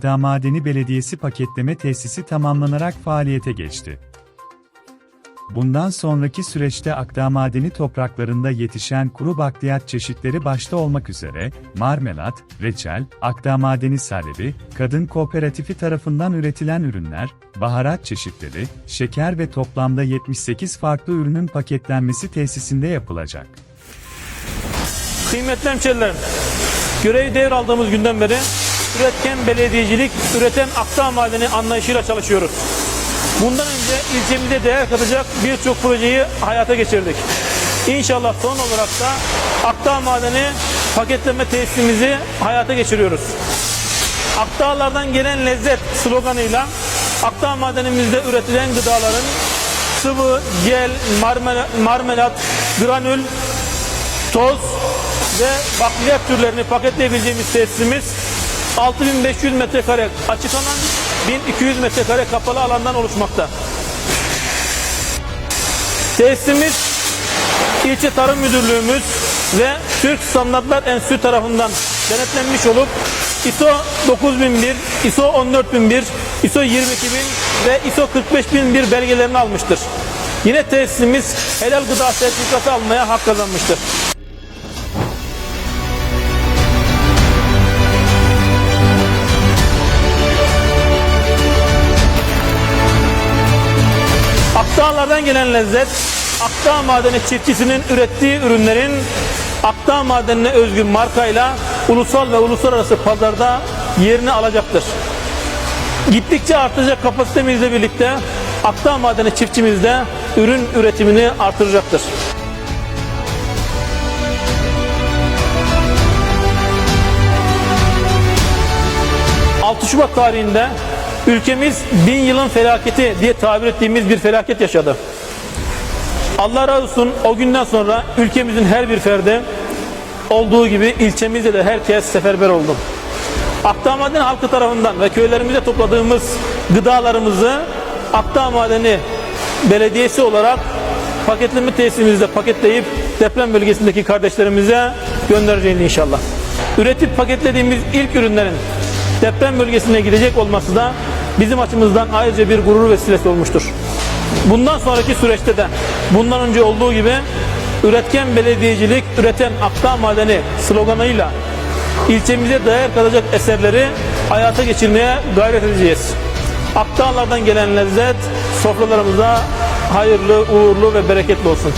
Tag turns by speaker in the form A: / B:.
A: Akdağ Madeni Belediyesi paketleme tesisi tamamlanarak faaliyete geçti. Bundan sonraki süreçte Akdağ Madeni topraklarında yetişen kuru bakliyat çeşitleri başta olmak üzere, marmelat, reçel, Akdağ Madeni Salebi, Kadın Kooperatifi tarafından üretilen ürünler, baharat çeşitleri, şeker ve toplamda 78 farklı ürünün paketlenmesi tesisinde yapılacak.
B: Kıymetli hemşerilerim, görevi devraldığımız günden beri üretken belediyecilik, üreten aktar madeni anlayışıyla çalışıyoruz. Bundan önce ilçemize değer katacak birçok projeyi hayata geçirdik. İnşallah son olarak da aktar madeni paketleme tesisimizi hayata geçiriyoruz. Aktarlardan gelen lezzet sloganıyla aktar madenimizde üretilen gıdaların sıvı, gel, marmelat granül, toz ve bakliyat türlerini paketleyebileceğimiz tesisimiz 6500 metrekare açık alan 1200 metrekare kapalı alandan oluşmakta. Tesisimiz ilçe tarım müdürlüğümüz ve Türk Standartlar Enstitüsü tarafından denetlenmiş olup ISO 9001, ISO 14001, ISO 22000 ve ISO 45001 belgelerini almıştır. Yine tesisimiz helal gıda sertifikası almaya hak kazanmıştır. Akdağlardan gelen lezzet, Akdağ Madeni çiftçisinin ürettiği ürünlerin Akdağ Madeni'ne özgü markayla ulusal ve uluslararası pazarda yerini alacaktır. Gittikçe artacak kapasitemizle birlikte Akdağ Madeni çiftçimiz de ürün üretimini artıracaktır. 6 Şubat tarihinde ülkemiz bin yılın felaketi diye tabir ettiğimiz bir felaket yaşadı. Allah razı olsun o günden sonra ülkemizin her bir ferdi olduğu gibi ilçemizde de herkes seferber oldu. Akdağ Madeni halkı tarafından ve köylerimize topladığımız gıdalarımızı Akdağ Madeni Belediyesi olarak paketleme tesisimizde paketleyip deprem bölgesindeki kardeşlerimize göndereceğiz inşallah. Üretip paketlediğimiz ilk ürünlerin deprem bölgesine gidecek olması da bizim açımızdan ayrıca bir gurur vesilesi olmuştur. Bundan sonraki süreçte de bundan önce olduğu gibi üretken belediyecilik, üreten akta madeni sloganıyla ilçemize değer kalacak eserleri hayata geçirmeye gayret edeceğiz. Akdağlardan gelen lezzet sofralarımıza hayırlı, uğurlu ve bereketli olsun.